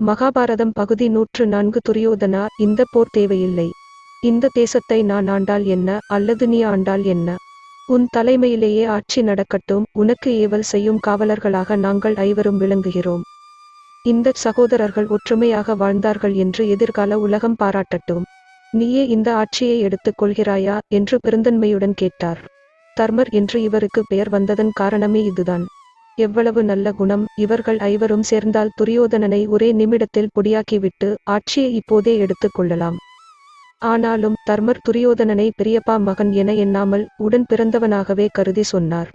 மகாபாரதம் பகுதி நூற்று நான்கு துரியோதனா இந்த போர் தேவையில்லை. இந்த தேசத்தை நான் ஆண்டால் என்ன அல்லது நீ ஆண்டால் என்ன? உன் தலைமையிலேயே ஆட்சி நடக்கட்டும் உனக்கு ஏவல் செய்யும் காவலர்களாக நாங்கள் ஐவரும் விளங்குகிறோம். இந்த சகோதரர்கள் ஒற்றுமையாக வாழ்ந்தார்கள் என்று எதிர்கால உலகம் பாராட்டட்டும். நீயே இந்த ஆட்சியை எடுத்துக் கொள்கிறாயா என்று பெருந்தன்மையுடன் கேட்டார். தர்மர் என்று இவருக்கு பெயர் வந்ததன் காரணமே இதுதான். எவ்வளவு நல்ல குணம் இவர்கள் ஐவரும் சேர்ந்தால் துரியோதனனை ஒரே நிமிடத்தில் பொடியாக்கிவிட்டு ஆட்சியை இப்போதே எடுத்துக் கொள்ளலாம். ஆனாலும் தர்மர் துரியோதனனை பெரியப்பா மகன் என எண்ணாமல் உடன் பிறந்தவனாகவே கருதி சொன்னார்.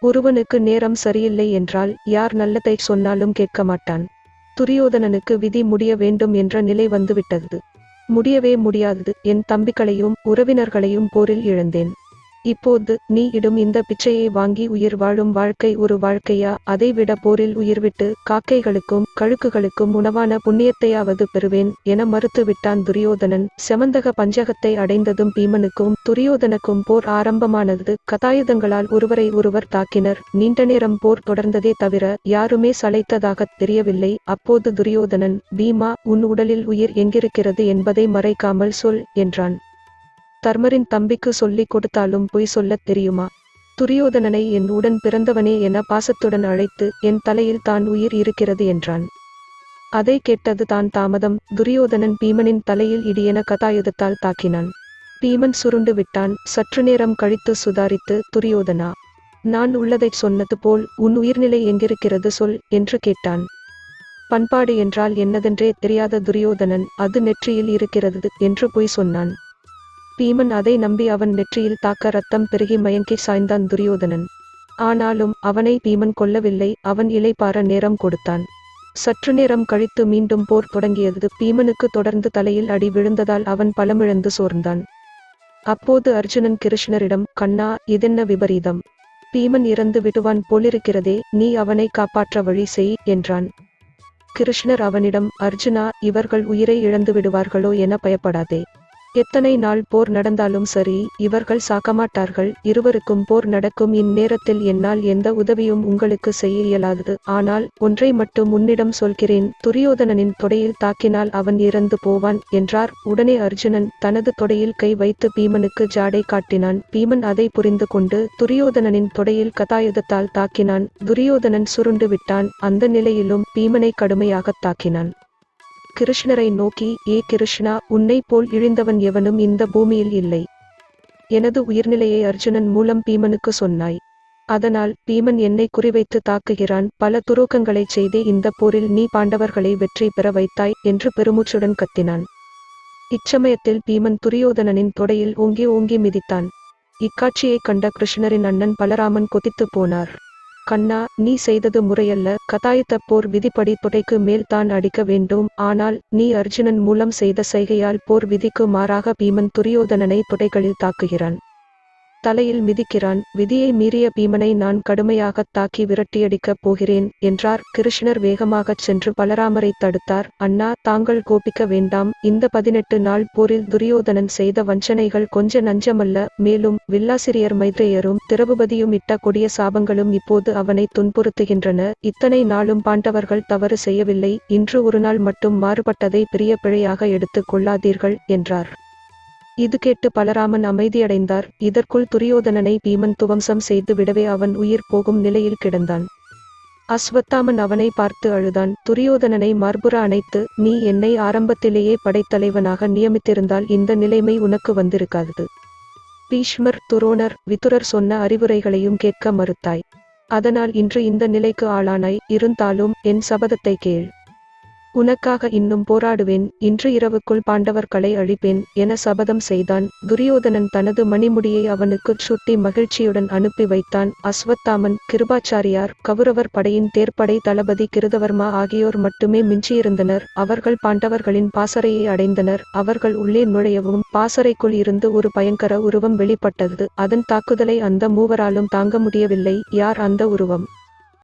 ஒருவனுக்கு நேரம் சரியில்லை என்றால் யார் நல்லதை சொன்னாலும் கேட்க மாட்டான். துரியோதனனுக்கு விதி முடிய வேண்டும் என்ற நிலை வந்துவிட்டது. முடியவே முடியாதது என் தம்பிகளையும் உறவினர்களையும் போரில் இழந்தேன். இப்போது நீ இடும் இந்த பிச்சையை வாங்கி உயிர் வாழும் வாழ்க்கை ஒரு வாழ்க்கையா? அதைவிட போரில் உயிர்விட்டு காக்கைகளுக்கும் கழுக்குகளுக்கும் உணவான புண்ணியத்தையாவது பெறுவேன் என மறுத்துவிட்டான் துரியோதனன். செமந்தக பஞ்சகத்தை அடைந்ததும் பீமனுக்கும் துரியோதனுக்கும் போர் ஆரம்பமானது. கதாயுதங்களால் ஒருவரை ஒருவர் தாக்கினர். நீண்ட நேரம் போர் தொடர்ந்ததே தவிர யாருமே சளைத்ததாகத் தெரியவில்லை. அப்போது துரியோதனன் பீமா உன் உடலில் உயிர் எங்கிருக்கிறது என்பதை மறைக்காமல் சொல் என்றான். தர்மரின் தம்பிக்கு சொல்லிக் கொடுத்தாலும் பொய் சொல்லத் தெரியுமா? துரியோதனனை என் உடன் பிறந்தவனே என பாசத்துடன் அழைத்து என் தலையில் தான் உயிர் இருக்கிறது என்றான். அதை கேட்டது தான் தாமதம். துரியோதனன் பீமனின் தலையில் இடியென கதாயுதத்தால் தாக்கினான். பீமன் சுருண்டு விட்டான். சற்று நேரம் கழித்து சுதாரித்து துரியோதனா நான் உள்ளதைச் சொன்னது போல் உன் உயிர்நிலை எங்கிருக்கிறது சொல் என்று கேட்டான். பண்பாடு என்றால் என்னதென்றே தெரியாத துரியோதனன் அது நெற்றியில் இருக்கிறது என்று பொய் சொன்னான். பீமன் அதை நம்பி அவன் நெற்றியில் தாக்க ரத்தம் பெருகி மயங்கி சாய்ந்தான் துரியோதனன். ஆனாலும் அவனை பீமன் கொல்லவில்லை அவன் இலைப்பார நேரம் கொடுத்தான். சற்று நேரம் கழித்து மீண்டும் போர் தொடங்கியது. பீமனுக்கு தொடர்ந்து தலையில் அடி விழுந்ததால் அவன் பலமிழந்து சோர்ந்தான். அப்போது அர்ஜுனன் கிருஷ்ணரிடம் கண்ணா இதென்ன விபரீதம்? பீமன் இறந்து விடுவான் போலிருக்கிறதே நீ அவனை காப்பாற்ற வழி செய் என்றான். கிருஷ்ணர் அவனிடம் அர்ஜுனா இவர்கள் உயிரை இழந்து விடுவார்களோ என பயப்படாதே. எத்தனை நாள் போர் நடந்தாலும் சரி இவர்கள் சாக்கமாட்டார்கள். இருவருக்கும் போர் நடக்கும் இந்நேரத்தில் என்னால் எந்த உதவியும் உங்களுக்கு செய்ய இயலாதது. ஆனால் ஒன்றை மட்டும் உன்னிடம் சொல்கிறேன். துரியோதனனின் தொடையில் தாக்கினால் அவன் இறந்து போவான் என்றார். உடனே அர்ஜுனன் தனது தொடையில் கை வைத்து பீமனுக்கு ஜாடை காட்டினான். பீமன் அதை புரிந்து கொண்டு துரியோதனனின் தொடையில் கதாயுதத்தால் தாக்கினான். துரியோதனன் சுருண்டு விட்டான். அந்த நிலையிலும் பீமனை கடுமையாகத் தாக்கினான். கிருஷ்ணரை நோக்கி ஏ கிருஷ்ணா உன்னை போல் இழிந்தவன் எவனும் இந்த பூமியில் இல்லை. எனது உயிர்நிலையை அர்ஜுனன் மூலம் பீமனுக்கு சொன்னாய். அதனால் பீமன் என்னை குறிவைத்து தாக்குகிறான். பல துரோகங்களைச் செய்தே இந்த போரில் நீ பாண்டவர்களை வெற்றி பெற வைத்தாய் என்று பெருமூச்சுடன் கத்தினான். இச்சமயத்தில் பீமன் துரியோதனனின் தொடையில் ஓங்கி ஓங்கி மிதித்தான். இக்காட்சியைக் கண்ட கிருஷ்ணரின் அண்ணன் பலராமன் கொதித்துப் போனார். கண்ணா நீ செய்தது முறையல்ல. கதாயுத்த போர் விதிப்படி தொடைக்கு மேல் தான் அடிக்க வேண்டும். ஆனால் நீ அர்ஜுனன் மூலம் செய்த செய்கையால் போர் விதிக்கு மாறாக பீமன் துரியோதனனை தொடைகளில் தாக்குகிறான். தலையில் மிதிக்கிறான் விதியை மீறிய பீமனை நான் கடுமையாகத் தாக்கி விரட்டியடிக்கப் போகிறேன் என்றார். கிருஷ்ணர் வேகமாகச் சென்று பலராமரை தடுத்தார். அண்ணா தாங்கள் கோபிக்க வேண்டாம். இந்த பதினெட்டு நாள் போரில் துரியோதனன் செய்த வஞ்சனைகள் கொஞ்ச நஞ்சமல்ல. மேலும் வில்லாசிரியர் மைத்ரேயரும் திரபுபதியும் இட்ட கொடிய சாபங்களும் இப்போது அவனை துன்புறுத்துகின்றன. இத்தனை நாளும் பாண்டவர்கள் தவறு செய்யவில்லை. இன்று ஒரு நாள் மட்டும் மாறுபட்டதை பெரிய பிழையாக எடுத்துக் கொள்ளாதீர்கள் என்றார். இது கேட்டு பலராமன் அமைதியடைந்தார். இதற்குள் துரியோதனனை பீமன் துவம்சம் செய்து விடவே அவன் உயிர் போகும் நிலையில் கிடந்தான். அஸ்வத்தாமன் அவனை பார்த்து அழுதான். துரியோதனனை மார்புற அணைத்து நீ என்னை ஆரம்பத்திலேயே படைத்தலைவனாக நியமித்திருந்தால் இந்த நிலைமை உனக்கு வந்திருக்காது. பீஷ்மர் துரோணர் விதுரர் சொன்ன அறிவுரைகளையும் கேட்க மறுத்தாய். அதனால் இன்று இந்த நிலைக்கு ஆளானாய். இருந்தாலும் என் சபதத்தை கேள். உனக்காக இன்னும் போராடுவேன் இன்று இரவுக்குள் பாண்டவர்களை அழிப்பேன் என சபதம் செய்தான். துரியோதனன் தனது மணிமுடியை அவனுக்குச் சுட்டி மகிழ்ச்சியுடன் அனுப்பி வைத்தான். அஸ்வத்தாமன் கிருபாச்சாரியார் கவுரவர் படையின் தேர்ப்படை தளபதி கிருதவர்மா ஆகியோர் மட்டுமே மிஞ்சியிருந்தனர். அவர்கள் பாண்டவர்களின் பாசறையை அடைந்தனர். அவர்கள் உள்ளே நுழையவும் பாசறைக்குள் இருந்து ஒரு பயங்கர உருவம் வெளிப்பட்டது. அதன் தாக்குதலை அந்த மூவராலும் தாங்க முடியவில்லை. யார் அந்த உருவம்?